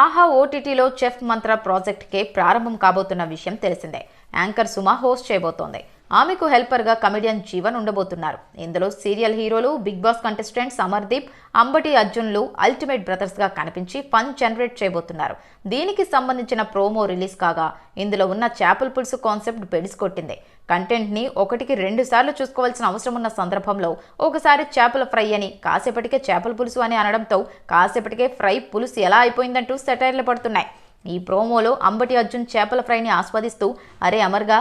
ఆహా ఓటీటీలో చెఫ్ మంత్ర ప్రాజెక్ట్కే ప్రారంభం కాబోతున్న విషయం తెలిసిందే. యాంకర్ సుమ హోస్ట్ చేయబోతోంది. ఆమెకు హెల్పర్గా కమెడియన్ జీవన్ ఉండబోతున్నారు. ఇందులో సీరియల్ హీరోలు Bigg Boss contestants Amardeep Ambati అర్జున్లు ultimate బ్రదర్స్గా కనిపించి ఫన్ జనరేట్ చేయబోతున్నారు. దీనికి సంబంధించిన ప్రోమో రిలీజ్ కాగా ఇందులో ఉన్న చేపల పులుసు కాన్సెప్ట్ బెడిసి కొట్టింది. కంటెంట్ని ఒకటికి రెండు సార్లు చూసుకోవాల్సిన అవసరం ఉన్న సందర్భంలో ఒకసారి చేపల ఫ్రై అని కాసేపటికే చేపల పులుసు అని అనడంతో కాసేపటికే ఫ్రై పులుసు ఎలా అయిపోయిందంటూ సెటైర్లు పడుతున్నాయి. ఈ ప్రోమోలో అంబటి అర్జున్ చేపల ఫ్రైని ఆస్వాదిస్తూ అరే అమర్గా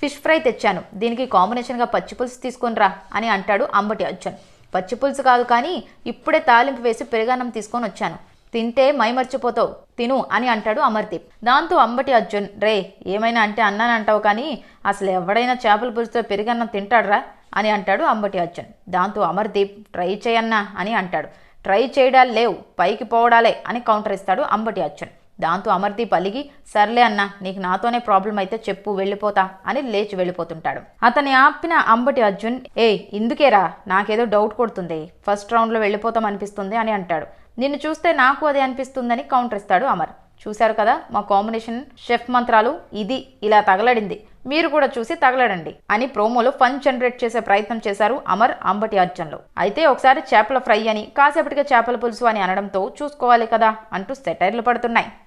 ఫిష్ ఫ్రై తెచ్చాను. దీనికి కాంబినేషన్గా పచ్చి పులుసు తీసుకొనిరా అని అంటాడు అంబటి అర్జున్. పచ్చి పులుసు కాదు కానీ ఇప్పుడే తాలింపు వేసి పెరుగన్నం తీసుకొని వచ్చాను. తింటే మైమర్చిపోతావు తిను అని అంటాడు అమర్దీప్. దాంతో అంబటి అర్జున్ రే ఏమైనా అంటే అన్నానంటావు కానీ అసలు ఎవడైనా చేపల పులుసుతో పెరిగన్నం తింటాడరా అని అంటాడు అంబటి అర్జున్. దాంతో అమర్దీప్ ట్రై చేయన్నా అని అంటాడు. ట్రై చేయడాలు లేవు పైకి పోవడాలే అని కౌంటర్ ఇస్తాడు అంబటి అర్జున్. దాంతో అమర్దీప్ అలిగి సర్లే అన్న నీకు నాతోనే ప్రాబ్లం అయితే చెప్పు వెళ్ళిపోతా అని లేచి వెళ్ళిపోతుంటాడు. అతని ఆపిన అంబటి అర్జున్ ఏ ఇందుకేరా నాకేదో డౌట్ కొడుతుంది ఫస్ట్ రౌండ్లో వెళ్ళిపోతాం అనిపిస్తుంది అని అంటాడు. నిన్ను చూస్తే నాకు అదే అనిపిస్తుందని కౌంటర్ ఇస్తాడు అమర్. చూశారు కదా మా కాంబినేషన్ షెఫ్ మంత్రాలు ఇది ఇలా తగలడింది. మీరు కూడా చూసి తగలడండి అని ప్రోమోలో ఫన్ జనరేట్ చేసే ప్రయత్నం చేశారు అమర్ అంబటి అర్జున్లు. అయితే ఒకసారి చేపల ఫ్రై అని కాసేపటిగా చేపల పులుసు అని అనడంతో చూసుకోవాలి కదా అంటూ సెటైర్లు పడుతున్నాయి.